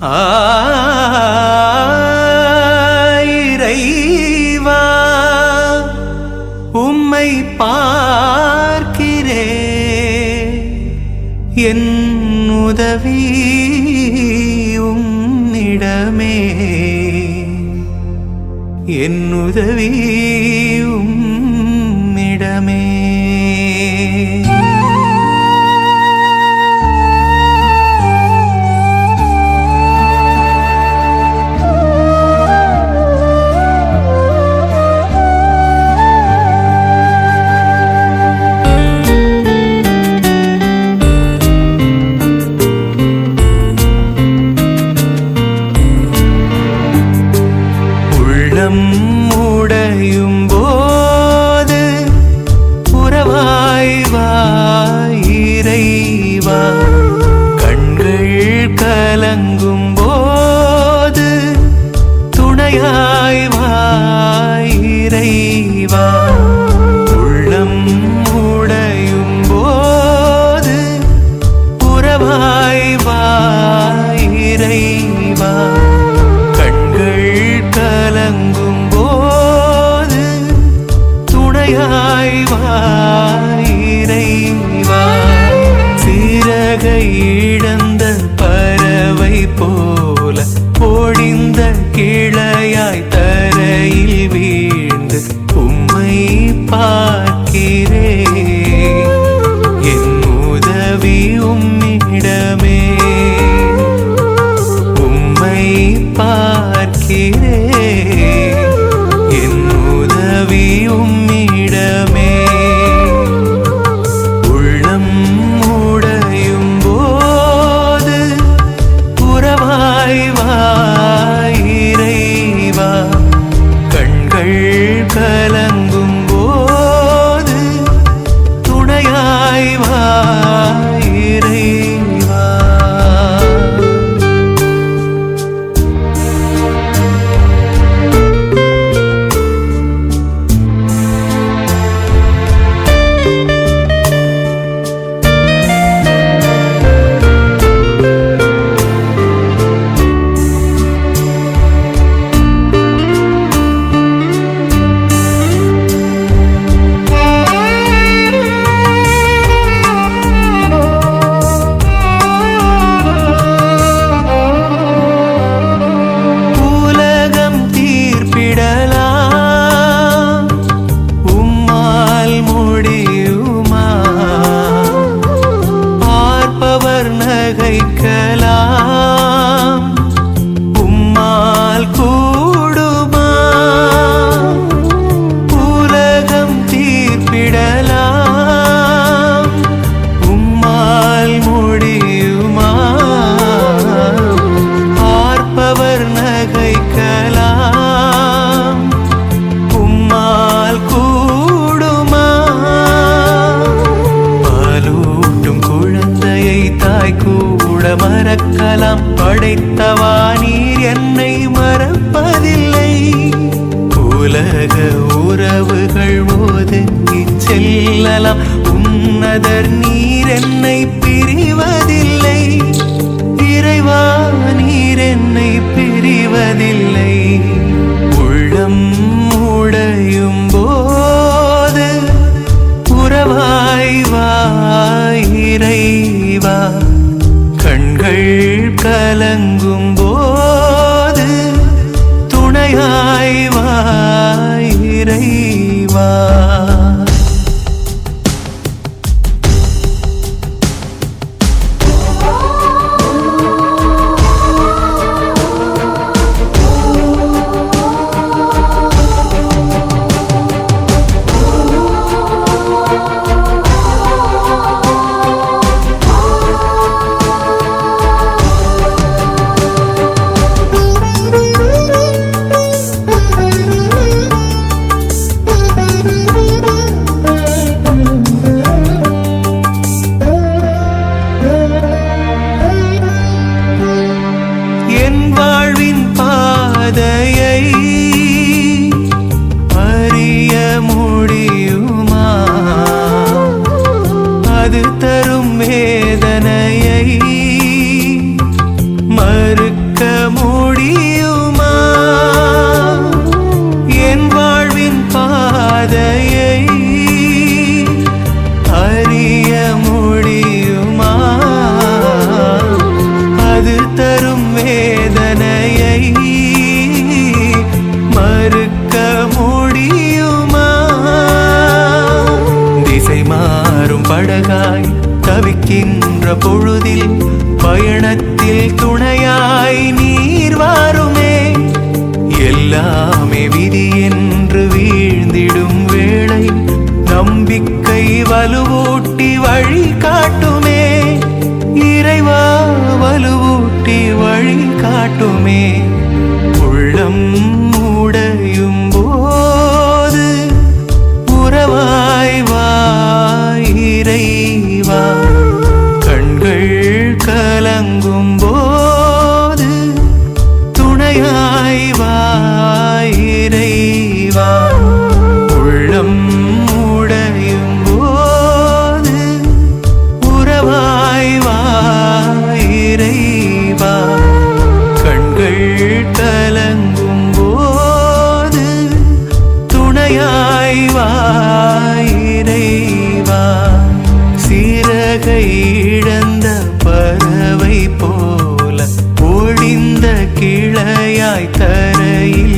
ஆரைவா உம்மை பார்க்கிறே. என் உதவி உம்மிடமே. என் உதவி துணையாய் வாயிரைவா சிறகை இழந்த பறவை போல பொடிந்த கிளையாய் குழந்தையை கூட மறக்கலாம். படைத்தவா நீர் என்னை மறப்பதில்லை. உலக உறவுகள் ஒதுங்கி செல்லலாம். உன்னதர் நீர் என்னை பிரிவதில்லை. இறைவா நீர் என்னை பிரிவதில்லை. உள்ளம் உடையும் போது உறவாய் வாயிரைவா கலங்கும் போது துணையாய் வாயிரைவா பாதையை அறிய முடியுமா? அது தரும் வேதனையை மறுக்க முடியுமா? திசை மாறும் படகாய் தவிக்கின்ற பொழுதில் பயணத்தில் துணையாய் நீர் வாருமே. எல்லா கிளையாய் தரையில் வீழ்ந்து உம்மை பா